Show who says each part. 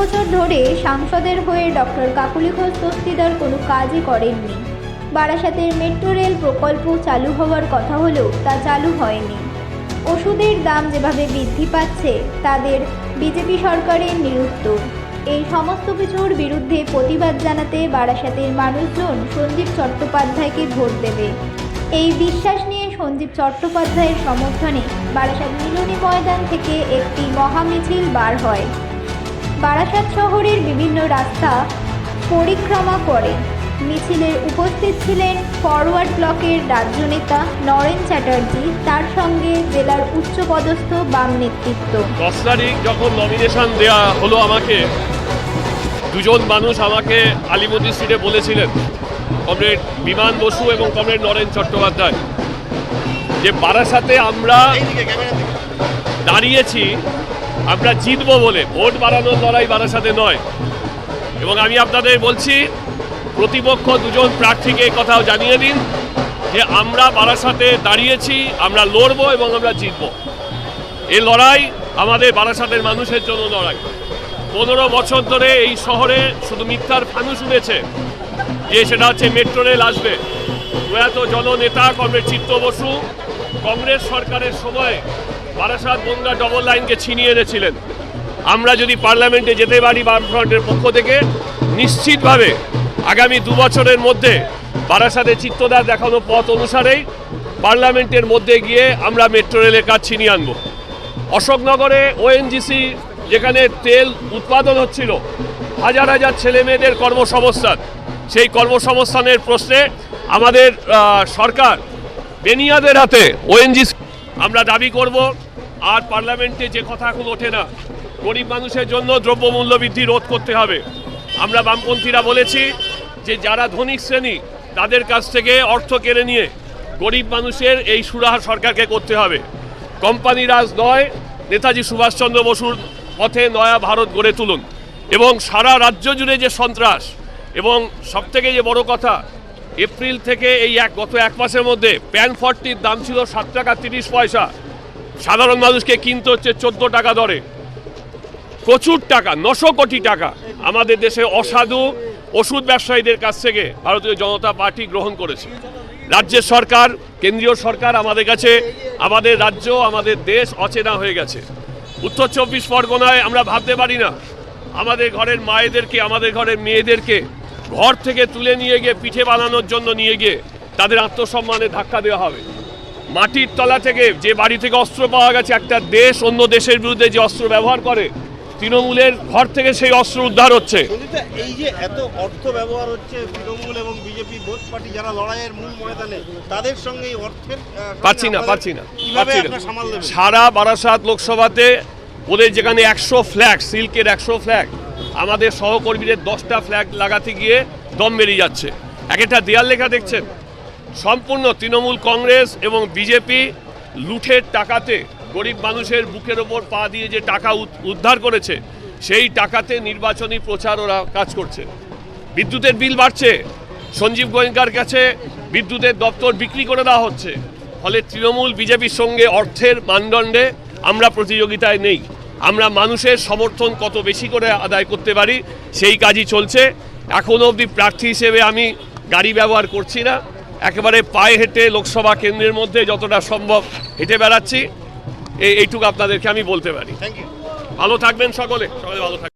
Speaker 1: বছর ধরে সাংসদের হয়ে ডক্টর কাকুলি ঘোষ দস্তিদার কোনো কাজই করেননি। বারাসাতের মেট্রো রেল প্রকল্প চালু হওয়ার কথা হলেও তা চালু হয়নি। ওষুধের দাম যেভাবে বৃদ্ধি পাচ্ছে, তাদের বিজেপি সরকারের নিরুত্তর এই সমস্ত কিছুর বিরুদ্ধে প্রতিবাদ জানাতে বারাসাতের মানুষজন সঞ্জীব চট্টোপাধ্যায়কে ভোট দেবে। এই বিশ্বাস নিয়ে সঞ্জীব চট্টোপাধ্যায়ের সমর্থনে বারাসাত মিলনী ময়দান থেকে একটি মহামিছিল বার হয়। বারাসাত শহরের বিভিন্ন রাস্তা পরিক্রমা করে। মিছিলের উপস্থিত ছিলেন ফরওয়ার্ড ব্লকের রাজ্য নেতা নরেন চ্যাটার্জি, তার সঙ্গে জেলার উচ্চপদস্থ বাম নেতৃত্ব।
Speaker 2: দশ তারিখ যখন নমিনেশন দেওয়া হলো আমাকে, দুজন মানুষ আমাকে আলিমুদ্দিন সিটে বলেছিলেন কমরেড বিমান বসু এবং কমরেড নরেন চট্টোপাধ্যায়, যে বারাসাতে আমরা দাঁড়িয়েছি আমরা জিতবো বলে, ভোট বাড়ানোর লড়াই বারাসাতে নয়। এবং আমি আপনাদের বলছি, প্রতিপক্ষ দুজন প্রার্থীকে কথাও জানিয়ে দিন যে আমরা বারাসাতে দাঁড়িয়েছি, আমরা লড়বো এবং আমরা জিতবো। এই লড়াই আমাদের বারাসাতের মানুষের জন্য লড়াই। পনেরো বছর ধরে এই শহরে শুধু মিথ্যার ফানুস উড়েছে যে সেটা হচ্ছে মেট্রো রেল আসবে। প্রয়াত জননেতা কমরেড চিত্ত বসু, কংগ্রেস সরকারের সময় বারাসাত বনগা ডবল লাইনকে ছিনিয়ে এনেছিলেন। আমরা যদি পার্লামেন্টে যেতে পারি বামফ্রন্টের পক্ষ থেকে, নিশ্চিতভাবে আগামী দু বছরের মধ্যে বারাসাতে চিত্তদার দেখানো পথ অনুসারেই পার্লামেন্টের মধ্যে গিয়ে আমরা মেট্রো রেলের কাজ ছিনিয়ে আনব। অশোকনগরে ওএনজিসি যেখানে তেল উৎপাদন হচ্ছিল, হাজার হাজার ছেলে মেয়েদের কর্মসংস্থান। সেই কর্মসংস্থানের প্রশ্নে আমাদের সরকার বেনিয়াদের হাতে ওএনজিসি আমরা দাবি করব, আর পার্লামেন্টে যে কথা এখন ওঠে না, গরিব মানুষের জন্য দ্রব্যমূল্য বৃদ্ধি রোধ করতে হবে। আমরা বামপন্থীরা বলেছি যে যারা ধনিক শ্রেণি, তাদের কাছ থেকে অর্থ কেড়ে নিয়ে গরিব মানুষের এই সুরাহা সরকারকে করতে হবে। কোম্পানি রাজ নয়, নেতাজি সুভাষচন্দ্র বসুর পথে নয়া ভারত গড়ে তুলুন। এবং সারা রাজ্য জুড়ে যে সন্ত্রাস, এবং সবথেকে যে বড় কথা এপ্রিল থেকে এই এক গত এক মাসের মধ্যে প্যান ফর্টির দাম ছিল সাত টাকা তিরিশ পয়সা। সাধারণ মানুষকে কিনতে হচ্ছে চোদ্দ টাকা দরে। প্রচুর টাকা, নশো কোটি টাকা আমাদের দেশে অসাধু ওষুধ ব্যবসায়ীদের কাছ থেকে ভারতীয় জনতা পার্টি গ্রহণ করেছে। রাজ্যের সরকার, কেন্দ্রীয় সরকার আমাদের কাছে, আমাদের রাজ্য, আমাদের দেশ অচেনা হয়ে গেছে। উত্তর চব্বিশ পরগনায় আমরা ভাবতে পারি না। আমাদের ঘরের মায়েদেরকে, আমাদের ঘরের মেয়েদেরকে ঘর থেকে তুলে নিয়ে গিয়ে পিঠে বানানোর জন্য নিয়ে গিয়ে তাদের আত্মসম্মানে ধাক্কা দেওয়া হবে। মাটির তলা থেকে যে বাড়ি থেকে অস্ত্র পাওয়া গেছে একটা দেশ অন্য দেশের বিরুদ্ধে যে অস্ত্র ব্যবহার করে তৃণমূলের ঘর থেকে সেই অস্ত্র উদ্ধার হচ্ছে।
Speaker 3: এই যে এত অর্থ ব্যবহার হচ্ছে তৃণমূল এবং বিজেপি বোধ পার্টি যারা লড়াইয়ের মূল ময়দানে তাদের সঙ্গে এই অর্থের
Speaker 2: পাচ্ছি না পাচ্ছি না সারা বারাসাত লোকসভাতে ওদের যেখানে একশো ফ্ল্যাগ সিল্কের একশো ফ্ল্যাগ আমাদের সহকর্মীদের দশটা ফ্ল্যাগ লাগাতে গিয়ে দম বেরিয়ে যাচ্ছে। এক একটা দেয়াল লেখা দেখছেন? সম্পূর্ণ তৃণমূল কংগ্রেস এবং বিজেপি লুঠের টাকাতে গরিব মানুষের বুকের ওপর পা দিয়ে যে টাকা উদ- উদ্ধার করেছে, সেই টাকাতে নির্বাচনী প্রচার ওরা কাজ করছে। বিদ্যুতের বিল বাড়ছে। সঞ্জীব গোয়েঙ্কার কাছে বিদ্যুতের দপ্তর বিক্রি করে দেওয়া হচ্ছে। ফলে তৃণমূল, বিজেপির সঙ্গে অর্থের মানদণ্ডে আমরা প্রতিযোগিতায় নেই। আমরা মানুষের সমর্থন কত বেশি করে আদায় করতে পারি সেই কাজই চলছে। এখনও অবধি প্রার্থী হিসেবে আমি গাড়ি ব্যবহার করছি না। একেবারে পায়ে হেঁটে লোকসভা কেন্দ্রের মধ্যে যতটা সম্ভব হেঁটে বেড়াচ্ছি। এই এইটুকু আপনাদেরকে আমি বলতে পারি।
Speaker 3: থ্যাংক ইউ
Speaker 2: ভালো থাকবেন সকলে। সকলে ভালো থাকবেন।